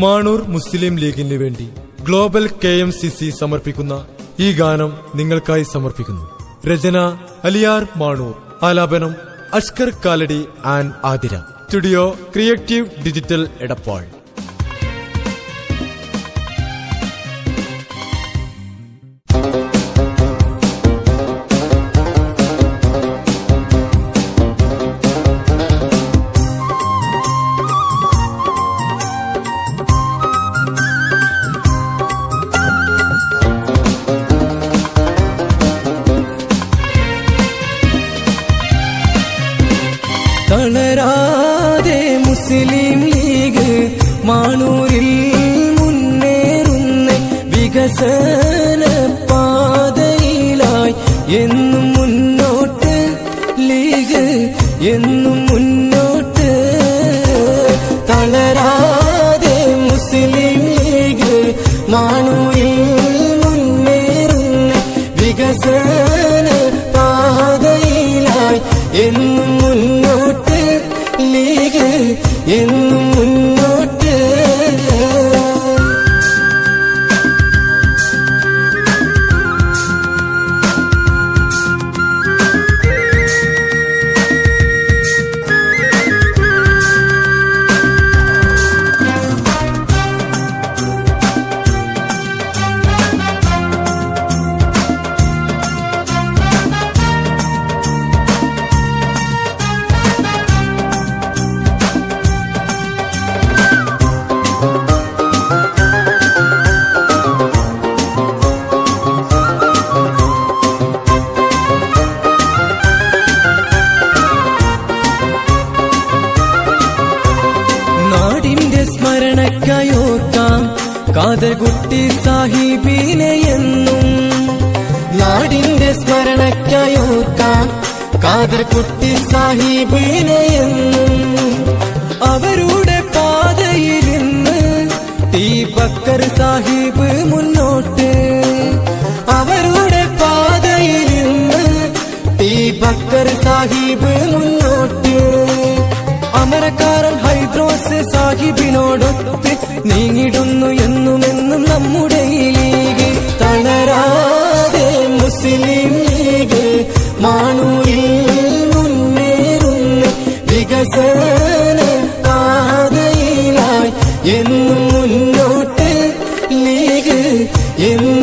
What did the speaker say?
മാണൂർ മുസ്ലിം ലീഗിന് വേണ്ടി global K M C C സമർപ്പിക്കുന്ന ഈ ഗാനം നിങ്ങൾക്കായി സമർപ്പിക്കുന്നു. രചന അലിയാർ മാണൂർ. ആലാപനം Ashkar Kalady and Athira. Studio creative digital Edappal. തളരാതെ മുസ്ലിം ലീഗ് മാണൂരിൽ മുന്നേറുന്ന വികസന പാതയിലായി. എന്നും മുന്നോട്ട് ലീഗ് എന്നും മുന്നോട്ട് തളരാതെ മുസ്ലിം ലീഗ് മാണൂരിൽ മുന്നേറുന്ന വികസന പാതയിലായി. എന്നും എന്നും കാതകുട്ടി സാഹിബിനെ എന്നും നാടിന്റെ സ്മരണക്കയോർക്കാം കാതർകുട്ടി സാഹിബിനെ എന്നും അവരുടെ പാതയിലിന്ന് ദീപക്കർ സാഹിബ് മുന്നോട്ട് അവരുടെ പാതയിലിന്ന് ദീപക്കർ സാഹിബ് മുന്നോട്ട് അമരക്കാരൻ ഹൈദ്രോസ് സാഹിബിനോടൊത്ത് നീങ്ങിടുന്നു എന്നുമെന്നും മുസ്ലിം മാണുയിൽ മുന്നേറുന്ന. വികസന പാതയിലായി എന്നും മുന്നോട്ട് ലീഗ് എന്നും